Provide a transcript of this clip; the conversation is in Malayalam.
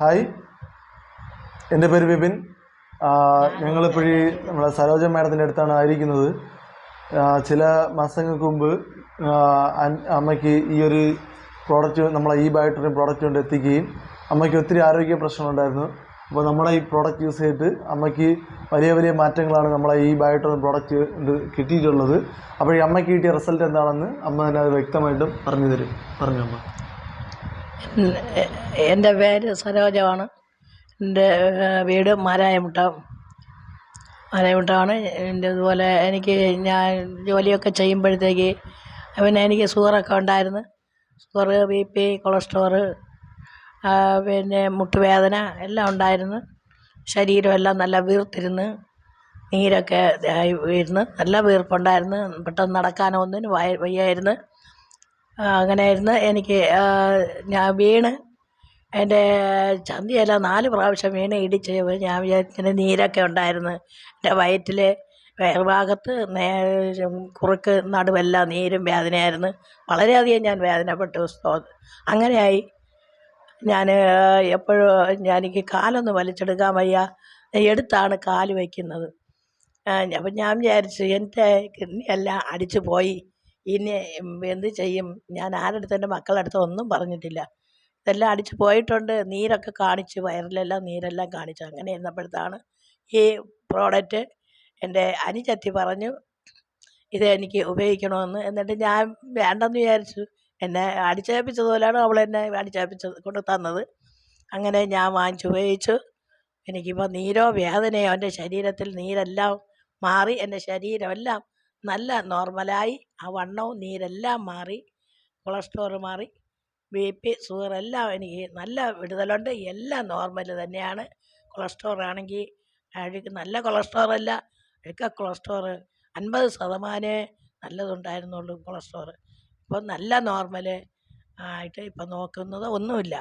ഹായ്. എന്റെ പേര് വിപിൻ. ഞങ്ങളിപ്പോഴീ നമ്മളെ സരോജ മാഡത്തിന്റെ അടുത്താണ് ആയിരിക്കുന്നത്. ചില മാസങ്ങൾക്ക് മുമ്പ് അമ്മയ്ക്ക് ഈ ഒരു പ്രോഡക്റ്റ് നമ്മളെ ഈ ബാറ്ററി പ്രോഡക്റ്റ് കൊണ്ട് എത്തിക്കുകയും അമ്മയ്ക്ക് ഒത്തിരി ആരോഗ്യ പ്രശ്നമുണ്ടായിരുന്നു അപ്പോൾ നമ്മുടെ ഈ പ്രോഡക്റ്റ് യൂസ് ചെയ്തിട്ട് അമ്മയ്ക്ക് വലിയ വലിയ മാറ്റങ്ങളാണ് നമ്മളെ ഈ ബയോട്ടറി പ്രോഡക്റ്റ് കിട്ടിയിട്ടുള്ളത്. അപ്പോൾ ഈ അമ്മയ്ക്ക് കിട്ടിയ റിസൾട്ട് എന്താണെന്ന് അമ്മ തന്നെ അത് വ്യക്തമായിട്ടും പറഞ്ഞു തരും. പറഞ്ഞു അമ്മ. എന്റെ പേര് സരോജമാണ്. എന്റെ വീട് മാരായമുട്ടം. മാരായമുട്ടമാണ് എന്റെ ഇതുപോലെ എനിക്ക് ഞാൻ ജോലിയൊക്കെ ചെയ്യുമ്പോഴത്തേക്ക് പിന്നെ എനിക്ക് ഷുഗറൊക്കെ ഉണ്ടായിരുന്നു. ഷുഗർ ബി പി കൊളസ്ട്രോൾ ആ, പിന്നെ മുട്ടുവേദന എല്ലാം ഉണ്ടായിരുന്നു. ശരീരമെല്ലാം നല്ല വീർത്തിരുന്ന് നീരൊക്കെ ഇരുന്ന് നല്ല വീർപ്പുണ്ടായിരുന്നു. പെട്ടെന്ന് നടക്കാനോ ഒന്നിനും വയ്യായിരുന്നു. അങ്ങനെയായിരുന്നു. എനിക്ക് ഞാൻ വീണ്. എന്റെ ചന്തിയെല്ലാം നാല് പ്രാവശ്യം വീണ് ഇടിച്ച്. ഞാൻ വിചാരിച്ചിങ്ങനെ നീരൊക്കെ ഉണ്ടായിരുന്നു. എന്റെ വയറ്റിൽ വയറുഭാഗത്ത് നേ കുറുക്ക് നടുവെല്ലാം നീരും വേദനയായിരുന്നു. വളരെയധികം ഞാൻ വേദനപ്പെട്ടു. അങ്ങനെയായി. ഞാൻ എപ്പോഴും ഞാൻ എനിക്ക് കാലൊന്ന് വലിച്ചെടുക്കാൻ വയ്യ. എടുത്താണ് കാൽ വയ്ക്കുന്നത്. അപ്പം ഞാൻ വിചാരിച്ചു എന്റെ കിഡ്നിയെല്ലാം അടിച്ചു പോയി. ഇനി എന്ത് ചെയ്യും? ഞാൻ ആരുടെ അടുത്ത് എന്റെ മക്കളുടെ അടുത്ത് ഒന്നും പറഞ്ഞിട്ടില്ല. ഇതെല്ലാം അടിച്ച് പോയിട്ടുണ്ട്. നീരൊക്കെ കാണിച്ചു വയറിലെല്ലാം നീരെല്ലാം കാണിച്ചു അങ്ങനെ ഇരുന്നപ്പോഴത്താണ് ഈ പ്രോഡക്റ്റ് എന്റെ അനിച്ചത്തി പറഞ്ഞു ഇത് എനിക്ക് ഉപയോഗിക്കണമെന്ന്. എന്നിട്ട് ഞാൻ വേണ്ടെന്ന് വിചാരിച്ചു. എന്നെ അടിച്ചേൽപ്പിച്ചതുപോലെയാണ് അവൾ എന്നെ അടിച്ചേൽപ്പിച്ചത് കൊണ്ട് തന്നത്. അങ്ങനെ ഞാൻ വാങ്ങിച്ചു ഉപയോഗിച്ചു. എനിക്കിപ്പോൾ നീരോ വേദനയോ എന്റെ ശരീരത്തിൽ നീരെല്ലാം മാറി എന്റെ ശരീരമെല്ലാം നല്ല നോർമലായി ആ വണ്ണവും നീരെല്ലാം മാറി കൊളസ്ട്രോൾ മാറി ബി പി ഷുഗർ എല്ലാം എനിക്ക് നല്ല വിടുതലുണ്ട്. എല്ലാം നോർമൽ തന്നെയാണ്. കൊളസ്ട്രോൾ ആണെങ്കിൽ അഴുക്ക് നല്ല കൊളസ്ട്രോൾ അല്ല അഴുക്ക കൊളസ്ട്രോൾ അൻപത് ശതമാനമേ നല്ലതുണ്ടായിരുന്നുള്ളൂ കൊളസ്ട്രോൾ. ഇപ്പം നല്ല നോർമൽ ആയിട്ട് ഇപ്പം നോക്കുന്നത് ഒന്നുമില്ല.